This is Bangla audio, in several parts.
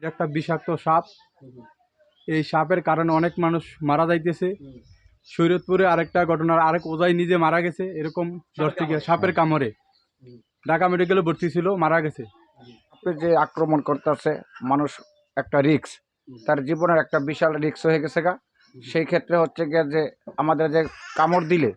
এটা একটা বিষাক্ত সাপ। এই সাপের কারণে অনেক মানুষ মারা যাইতেছে। শরীয়তপুরে আরেকটা ঘটনার আরেক ওজাই নিজে মারা গেছে এরকম দশ থেকে সাপের কামড়ে। ঢাকা মেডিকেলে ভর্তি ছিল মারা গেছে। সাপে যে আক্রমণ করতেছে মানুষ একটা রিক্স তার জীবনের একটা বিশাল রিক্স হয়ে গেছে গা। সেই ক্ষেত্রে হচ্ছে গিয়ে যে আমাদের যে কামড় দিলে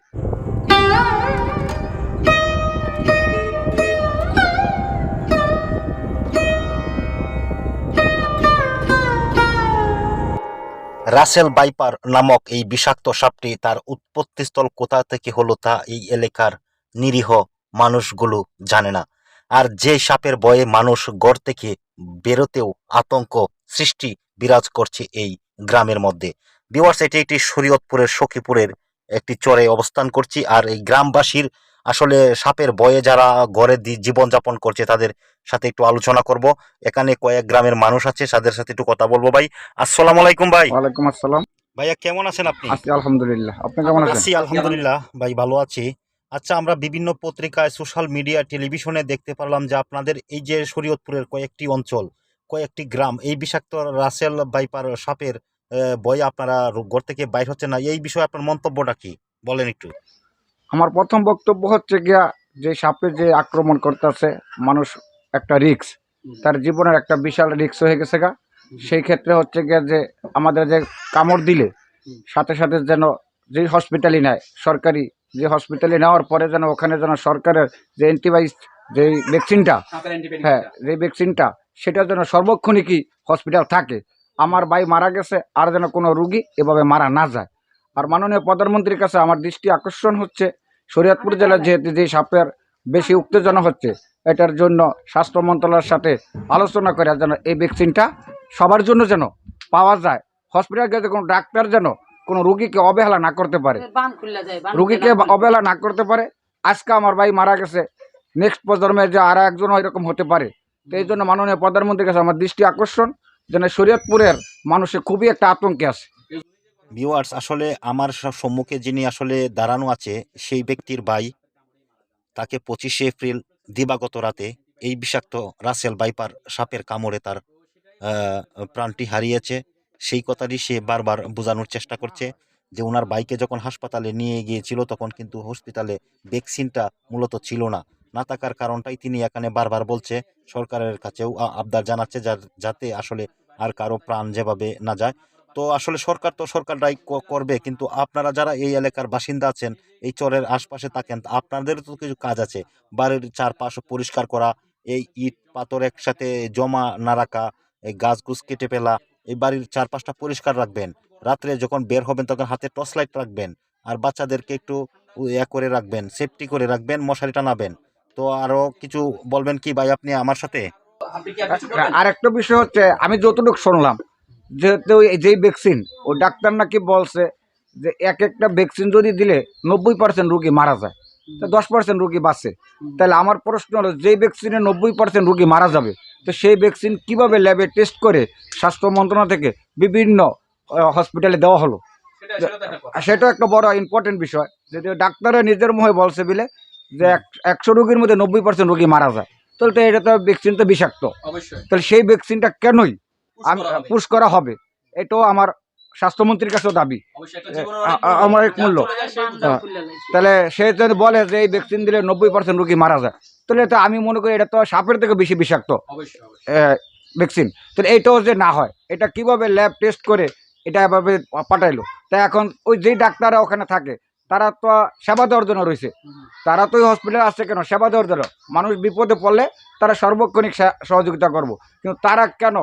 রাসেল বাইপার নামক এই বিষাক্ত সাপটি তার উৎপত্তিস্থল কোথা থেকে হলো তা এই এলাকার নিরীহ মানুষগুলো জানে না। আর যে সাপের বয়ে মানুষ গড় থেকে বেরোতেও আতঙ্ক সৃষ্টি বিরাজ করছে এই গ্রামের মধ্যে। বিওয়ার্স এটি একটি শরীয়তপুরের সখীপুরের একটি চরে অবস্থান করছি। আর এই গ্রামবাসীর আসলে সাপের বয়ে যারা দি- জীবনযাপন করছে তাদের সাথে একটু আলোচনা করব। এখানে কয়েক গ্রামের মানুষ আছে তাদের সাথে একটু কথা বলব ভাই। আসসালামু আলাইকুম ভাই। ওয়ালাইকুম আসসালাম। ভাইয়া কেমন আছেন আপনি? আছি আলহামদুলিল্লাহ। আপনি কেমন আছেন? আছি আলহামদুলিল্লাহ। ভাই ভালো আছি। আচ্ছা আমরা বিভিন্ন পত্রিকায় সোশ্যাল মিডিয়া টেলিভিশনে দেখতে পারলাম যে আপনাদের এই যে শরীয়তপুরের কয়েকটি অঞ্চল কয়েকটি গ্রাম এই বিষাক্ত রাসেল বাইপার সাপের ভয়ে আপনারা ঘর থেকে বাইর হচ্ছে না। এই বিষয়ে আপনার মন্তব্যটা কি? বলেন একটু। আমার প্রথম বক্তব্য হচ্ছে গিয়া যে সাপে যে আক্রমণ করতেছে মানুষ একটা রিক্স তার জীবনের একটা বিশাল রিক্স হয়ে গেছে গা। সেই ক্ষেত্রে হচ্ছে গিয়ে যে আমাদের যে কামড় দিলে সাথে সাথে যেন যেই হসপিটালই নেয় সরকারি যে হসপিটালে নেওয়ার পরে যেন ওখানে যেন সরকারের যে অ্যান্টিবায়োটিক যে ভ্যাকসিনটা হ্যাঁ যে ভ্যাকসিনটা সেটা যেন সর্বক্ষণিক কি হসপিটাল থাকে। আমার ভাই মারা গেছে আর যেন কোনো রুগী এভাবে মারা না যায়। আর মাননীয় প্রধানমন্ত্রীর কাছে আমার দৃষ্টি আকর্ষণ হচ্ছে শরীয়তপুর জেলার যেহেতু যে সাপের বেশি উত্তেজনা হচ্ছে। এটার জন্য স্বাস্থ্য মন্ত্রণালয়ের সাথে আলোচনা করে যেন এই ভ্যাকসিনটা সবার জন্য যেন পাওয়া যায়। হসপিটাল গেলে কোনো ডাক্তার যেন কোনো রুগীকে অবহেলা না করতে পারে। বান খুললা যায় বান রুগীকে অবহেলা না করতে পারে। আজকে আমার ভাই মারা গেছে। নেক্সট প্রজন্মের যে আর একজন এরকম হতে পারে। তো এই জন্য মাননীয় প্রধানমন্ত্রীর কাছে আমার দৃষ্টি আকর্ষণ যেন শরীয়তপুরের মানুষের খুবই একটা আতঙ্কে আছে। ভিউয়ার্স আসলে আমার সম্মুখে যিনি আসলে দাঁড়ানো আছে সেই ব্যক্তির ভাই তাকে পঁচিশে এপ্রিল দিবাগত রাতে এই বিষাক্ত রাসেল বাইপার সাপের কামড়ে তার প্রাণটি হারিয়েছে। সেই কথাটি সে বারবার বোঝানোর চেষ্টা করছে যে ওনার বাইকে যখন হাসপাতালে নিয়ে গিয়েছিল তখন কিন্তু হসপিটালে ভ্যাকসিনটা মূলত ছিল না। না থাকার কারণটাই তিনি এখানে বারবার বলছে, সরকারের কাছেও আবদার জানাচ্ছে যাতে আসলে আর কারও প্রাণ যেভাবে না যায়। তো আসলে সরকার তো সরকারটাই করবে। কিন্তু আপনারা যারা এই এলাকার বাসিন্দা আছেন, এই চরের আশপাশে থাকেন, আপনাদের তো কিছু কাজ আছে। বাড়ির চারপাশ পরিষ্কার করা, এই ইট পাথর একসাথে জমা না রাখা, এই গাছ গুছ কেটে ফেলা, এই বাড়ির চারপাশটা পরিষ্কার রাখবেন। রাত্রে যখন বের হবেন তখন হাতে টর্চ লাইট রাখবেন আর বাচ্চাদেরকে একটু ইয়া করে রাখবেন, সেফটি করে রাখবেন, মশারি টানাবেন। তো আরও কিছু বলবেন কি ভাই আপনি আমার সাথে? আর একটা বিষয় হচ্ছে, আমি যতটুকু শুনলাম যেহেতু এই যেই ভ্যাকসিন ও ডাক্তার নাকি বলছে যে এক একটা ভ্যাকসিন যদি দিলে নব্বই পার্সেন্ট রুগী মারা যায় তো দশ পার্সেন্ট রুগী বাঁচে। তাহলে আমার প্রশ্ন হলো যেই ভ্যাকসিনে নব্বই পার্সেন্ট রুগী মারা যাবে তো সেই ভ্যাকসিন কীভাবে ল্যাবে টেস্ট করে স্বাস্থ্য মন্ত্রণালয় থেকে বিভিন্ন হসপিটালে দেওয়া হলো? সেটা একটা বড় ইম্পর্টেন্ট বিষয় যদি ডাক্তাররা নিজের মুখে বলছে বলে যে এক- একশো রুগীর মধ্যে নব্বই পার্সেন্ট রুগী মারা যায় তাহলে তো এটা তো ভ্যাকসিন তো বিষাক্ত। তাহলে সেই ভ্যাকসিনটা কেনই পুশ করা হবে। এটাও আমার স্বাস্থ্যমন্ত্রীর কাছেও দাবি। আমার এক মূল্য। তাহলে সে যদি বলে যে এই ভ্যাকসিন দিলে নব্বই পার্সেন্ট রুগী মারা যায় তাহলে তো আমি মনে করি এটা তো সাপের থেকে বেশি বিষাক্ত ভ্যাকসিন। তাহলে এইটাও যে না হয় এটা কীভাবে ল্যাব টেস্ট করে এটা এভাবে পাঠাইলো? তা এখন ওই যেই ডাক্তাররা ওখানে থাকে তারা তো সেবা দেওয়ার জন্য রয়েছে। তারা তো ওই হসপিটালে আসছে কেন? সেবা দেওয়ার জন্য। মানুষ বিপদে পড়লে তারা সর্বক্ষণিক সহযোগিতা করব। কিন্তু তারা কেন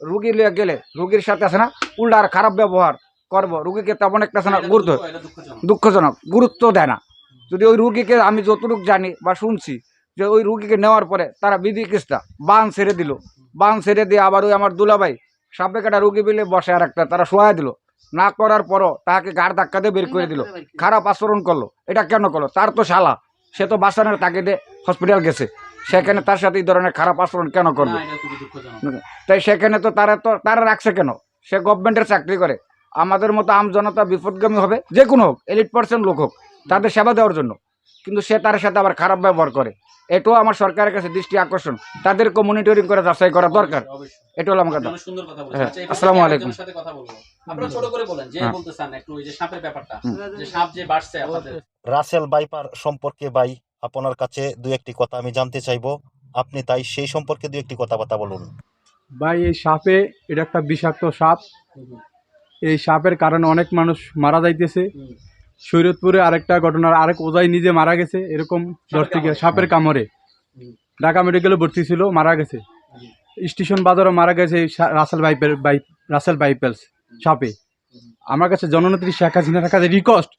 রুগী লিয়ে গেলে রুগীর সাথে আছে না উল্টা আর খারাপ ব্যবহার করব। রুগীকে তেমন একটা আছে না গুরুত্ব দুঃখজনক। গুরুত্ব দেয় না। যদি ওই রুগীকে আমি যতটুকু জানি বা শুনছি যে ওই রুগীকে নেওয়ার পরে তারা বিধি কিস্তা বান ছেড়ে দিল। বান ছেড়ে দিয়ে আবার ওই আমার দুলাভাই সাপে কাটা রুগী বিলে বসে আর একটা তারা শোয়া দিল। না করার পরও তাকে গাড় ধাক্কা দিয়ে বের করে দিল। খারাপ আচরণ করল। এটা কেন করল? তার তো শালা। সে তো বাসানের তাকে দিয়ে হসপিটাল গেছে। সেখানে তার সাথে এই ধরনের খারাপ আচরণ কেন করবে তাই সেখানে তো তারা তো তারা রাখছে কেন? সে গভর্নমেন্টের চাকরি করে। আমাদের মতো আম জনতা বিপদগামী হবে যে কোনো হোক এলিট পার্সেন্ট লোক হোক তাদের সেবা দেওয়ার জন্য। কিন্তু সে তার সাথে আবার খারাপ ব্যবহার করে। এটাও আমার সরকারের কাছে দৃষ্টি আকর্ষণ। তাদেরকে মনিটরিং করে যাচাই করা দরকার। এটা হলো আমার কথা। অনেক সুন্দর কথা বলছেন হ্যাঁ, আচ্ছা, আসসালামু আলাইকুম। সাথে কথা বলব। আপনারা ছোট করে বলেন যে হ্যাঁ। বলতে চান একটু ওই যে সাপের ব্যাপারটা হুম। যে সাপ যে বাড়ছে আপনাদের। রাসেল বাইপার সম্পর্কে ভাই আপনার কাছে দু একটি কথা আমি জানতে চাইব। আপনি তাই সেই সম্পর্কে দু একটি কথাবার্তা বলুন। ভাই এই সাপে এটা একটা বিষাক্ত সাপ। এই সাপের কারণে অনেক মানুষ মারা যাইতেছে। শরীয়তপুরে আরেকটা ঘটনার আরেক ওজাই নিজে মারা গেছে এরকম ধরতে গিয়ে সাপের কামড়ে। ঢাকা মেডিকেলে ভর্তি ছিল মারা গেছে। স্টেশন বাজারও মারা গেছে এই সা- রাসেল বাইপেল বাই রাসেল বাইপেলস সাপে। আমার কাছে জননেত্রী শেখ হাসিনার কাছে রিকোয়েস্ট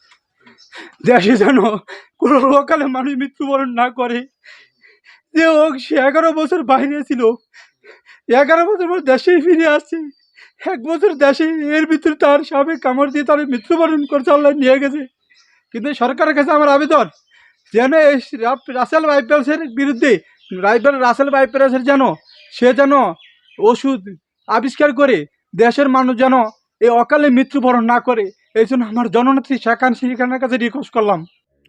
দেশে যেন কোনো লোকালে মানুষ মৃত্যুবরণ না করে। যে হোক, সে এগারো বছর বাইরে ছিল। এগারো বছর পর দেশেই ফিরে আসছে। এক বছর দেশে এর ভিতরে তার সাপে কামড় দিয়ে তার মৃত্যুবরণ করছে, আল্লাহ নিয়ে গেছে। কিন্তু সরকারের কাছে আমার আবেদন, যেন এই রাসেল বাইপেলসের বিরুদ্ধে, রাইফেল রাসেল বাইপেলসের যেন, সে যেন ওষুধ আবিষ্কার করে, দেশের মানুষ যেন এই অকালে মৃত্যুবরণ না করে। এই জন্য আমার জননেত্রী শেখ হাসিনার কাছে রিকোয়েস্ট করলাম।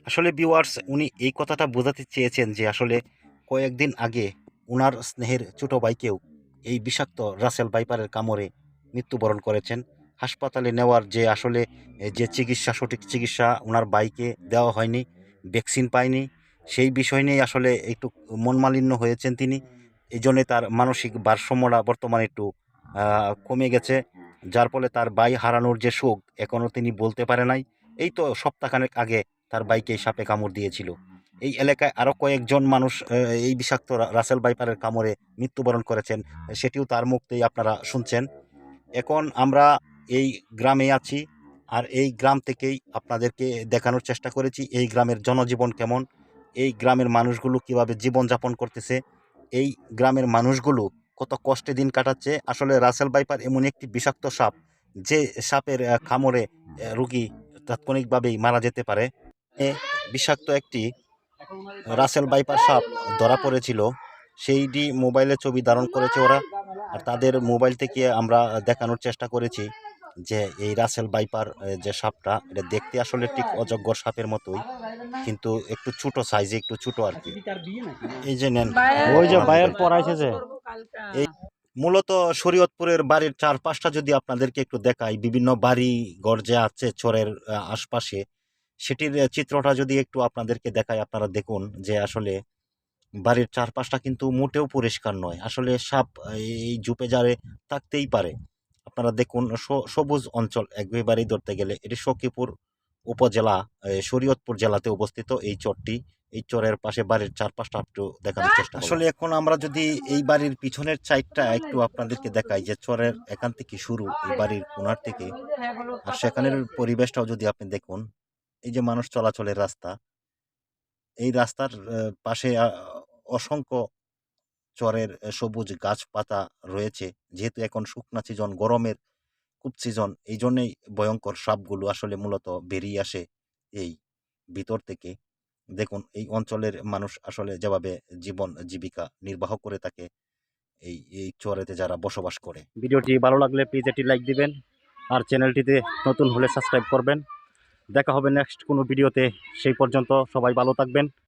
আসলে ভিউয়ার্স উনি এই কথাটা বোঝাতে চেয়েছেন যে আসলে কয়েকদিন আগে উনার স্নেহের ছোট ভাইকেও এই বিষাক্ত রাসেল বাইপারের কামড়ে মৃত্যুবরণ করেছেন। হাসপাতালে নেওয়ার যে আসলে যে চিকিৎসা, সঠিক চিকিৎসা ওনার বাইকে দেওয়া হয়নি ভ্যাকসিন পায়নি, সেই বিষয় নিয়ে আসলে একটু মনমালিন্য হয়েছেন তিনি। এই জন্যে তার মানসিক ভারসাম্যটা বর্তমানে একটু কমে গেছে। যার ফলে তার বাই হারানোর যে শোক এখনও তিনি বলতে পারে নাই। এই তো সপ্তাহখানেক আগে তার বাইকে সাপে কামড় দিয়েছিল। এই এলাকায় আরও কয়েকজন মানুষ এই বিষাক্ত রাসেল বাইপারের কামড়ে মৃত্যুবরণ করেছেন, সেটিও তার মুক্তেই আপনারা শুনছেন। এখন আমরা এই গ্রামে আছি আর এই গ্রাম থেকেই আপনাদেরকে দেখানোর চেষ্টা করেছি, এই গ্রামের জনজীবন কেমন, এই গ্রামের মানুষগুলো কীভাবে জীবনযাপন করতেছে, এই গ্রামের মানুষগুলো কত কষ্টে দিন কাটাচ্ছে। আসলে রাসেল বাইপার এমন একটি বিষাক্ত সাপ, যে সাপের কামড়ে রুগী তাৎক্ষণিকভাবেই মারা যেতে পারে। বিষাক্ত একটি রাসেল বাইপার সাপ ধরা পড়েছিল। সেইটি মোবাইলে ছবি ধারণ করেছে ওরা। আর তাদের মোবাইল থেকে আমরা দেখানোর চেষ্টা করেছি যে এই রাসেল বাইপার যে সাপটা, এটা দেখতে আসলে ঠিক অযোগ্য সাপের মতোই, কিন্তু একটু ছোট সাইজে একটু ছোট আর কি। এই যে নেন। ওই যে বাইরের পড়াইছে যে। এই মূলত শরীয়তপুরের বাড়ির চারপাশটা যদি আপনাদেরকে একটু দেখাই, বিভিন্ন বাড়ি ঘর যে আছে চরের আশপাশে, সেটির চিত্রটা যদি একটু আপনাদেরকে দেখাই, আপনারা দেখুন যে আসলে বাড়ির চারপাশটা কিন্তু মোটেও পরিষ্কার নয়। আসলে সাপ এই জুপে জারে থাকতেই পারে। আপনারা দেখুন সবুজ অঞ্চল একবারেই ধরতে গেলে, এটি সখীপুর উপজেলা শরীয়তপুর জেলাতে অবস্থিত এই চরটি। এই চরের পাশে বাড়ির চারপাশটা একটু দেখানোর চেষ্টা আসলে এখন আমরা যদি এই বাড়ির পিছনের সাইডটা একটু আপনাদেরকে দেখাই যে চরের এখান থেকে শুরু, এই বাড়ির কোনার থেকে। আর সেখানের পরিবেশটাও যদি আপনি দেখুন, এই যে মানুষ চলাচলের রাস্তা, এই রাস্তার পাশে অসংখ্য চরের সবুজ গাছপাতা রয়েছে। যেহেতু এখন শুকনা সিজন, গরমের খুব সিজন এই জন্যেই ভয়ঙ্কর সাপগুলো আসলে মূলত বেরিয়ে আসে এই ভিতর থেকে। দেখুন, এই অঞ্চলের মানুষ আসলে যেভাবে জীবন, জীবিকা নির্বাহ করে থাকে, এই এই চরেতে যারা বসবাস করে। ভিডিওটি ভালো লাগলে প্লিজ একটি লাইক দিবেন আর চ্যানেলটিতে নতুন হলে সাবস্ক্রাইব করবেন। দেখা হবে নেক্সট কোনো ভিডিওতে সেই পর্যন্ত সবাই ভালো থাকবেন।